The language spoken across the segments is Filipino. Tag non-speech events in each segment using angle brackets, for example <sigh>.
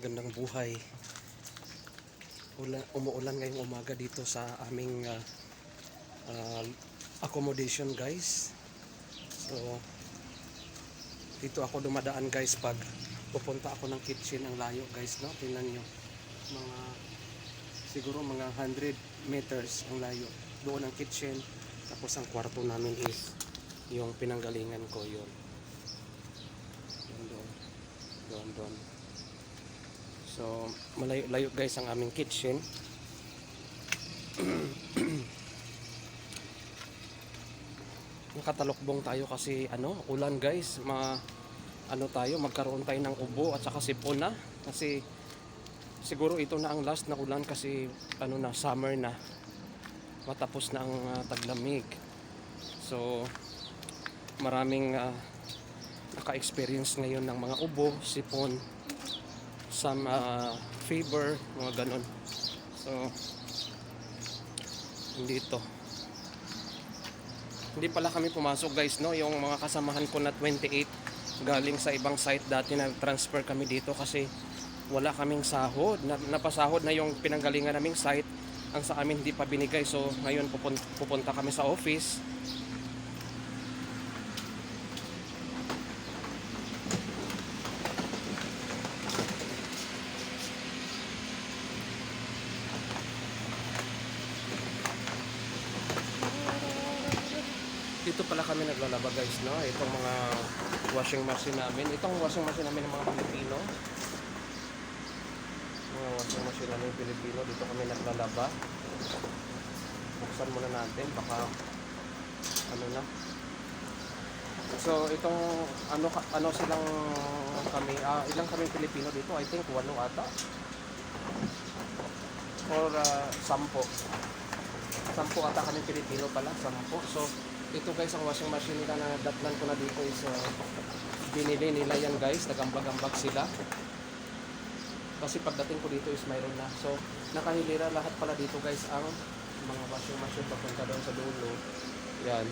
magandang buhay. Ulan, umuulan ngayong umaga dito sa aming ah, ah, accommodation guys. So, dito ako dumadaan guys pag pupunta ako ng kitchen ang layo guys no. Tingnan nyo. Mga siguro mga 100 meters ang layo. Doon ang kitchen. Tapos ang kwarto namin is yung pinanggalingan ko yun. Yun doon. Doon, doon. So, malayo-layo guys ang aming kitchen. <clears throat> Nakatalokbong tayo kasi ano, ulan guys. Ma ano tayo, magkaroon tayo ng ubo at saka sipon na kasi siguro ito na ang last na ulan kasi ano na summer na. Matapos na ang ah, taglamig. So, maraming ah, naka-experience ngayon ng mga ubo, sipon, some uh, fever, mga ganon. So, hindi ito. Hindi pala kami pumasok guys, no? Yung mga kasamahan ko na 28 galing sa ibang site dati na transfer kami dito kasi wala kaming sahod. Na, napasahod na yung pinanggalingan naming site. Ang sa amin hindi pa binigay. So, ngayon pupun- pupunta kami sa office. Dito pala kami naglalaba guys, no? Itong mga washing machine namin. Itong washing machine namin ng mga Pilipino. Mga washing machine namin Pilipino. Dito kami naglalaba. Buksan muna natin. Baka ano na. So itong ano ano silang kami ah, ilang kami Pilipino dito? I think walo ata. Or ah, sampo. Sampo ata kami Pilipino pala, sampo. So ito guys ang washing machine nila na datnan ko na dito is uh, binili nila yan guys nagambag-ambag sila. Kasi pagdating ko dito is mayroon na. So nakahilira lahat pala dito guys ang mga washing machine papunta doon sa dulo. Yan.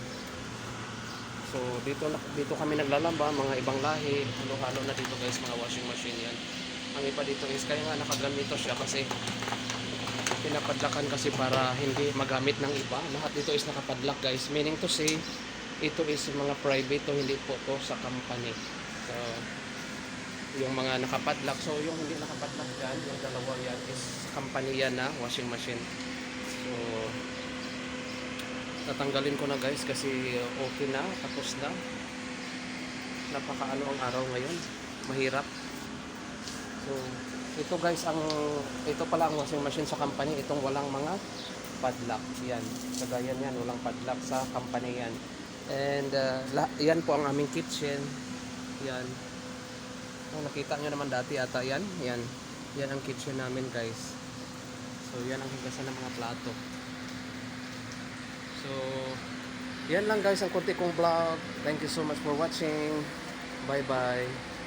So dito dito kami naglalaba mga ibang lahi halo-halo na dito guys mga washing machine yan. Ang iba dito is kaya nga nakaganito siya kasi pinapadlakan kasi para hindi magamit ng iba. Lahat dito is nakapadlock guys. Meaning to say, ito is mga private to, hindi po to sa company. So, yung mga nakapadlock. So, yung hindi nakapadlock yan, yung dalawa yan is company yan na washing machine. So, tatanggalin ko na guys kasi okay na, tapos na. Napakaano ang araw ngayon. Mahirap. So, ito guys ang ito pala ang washing machine sa company. Itong walang mga padlock. Yan. Kagaya yan walang padlock sa company yan. And uh, yan po ang aming kitchen. Yan. Oh, nakita nyo naman dati ata yan. Yan. Yan ang kitchen namin guys. So yan ang higasan ng mga plato. So yan lang guys ang konti kong vlog. Thank you so much for watching. Bye bye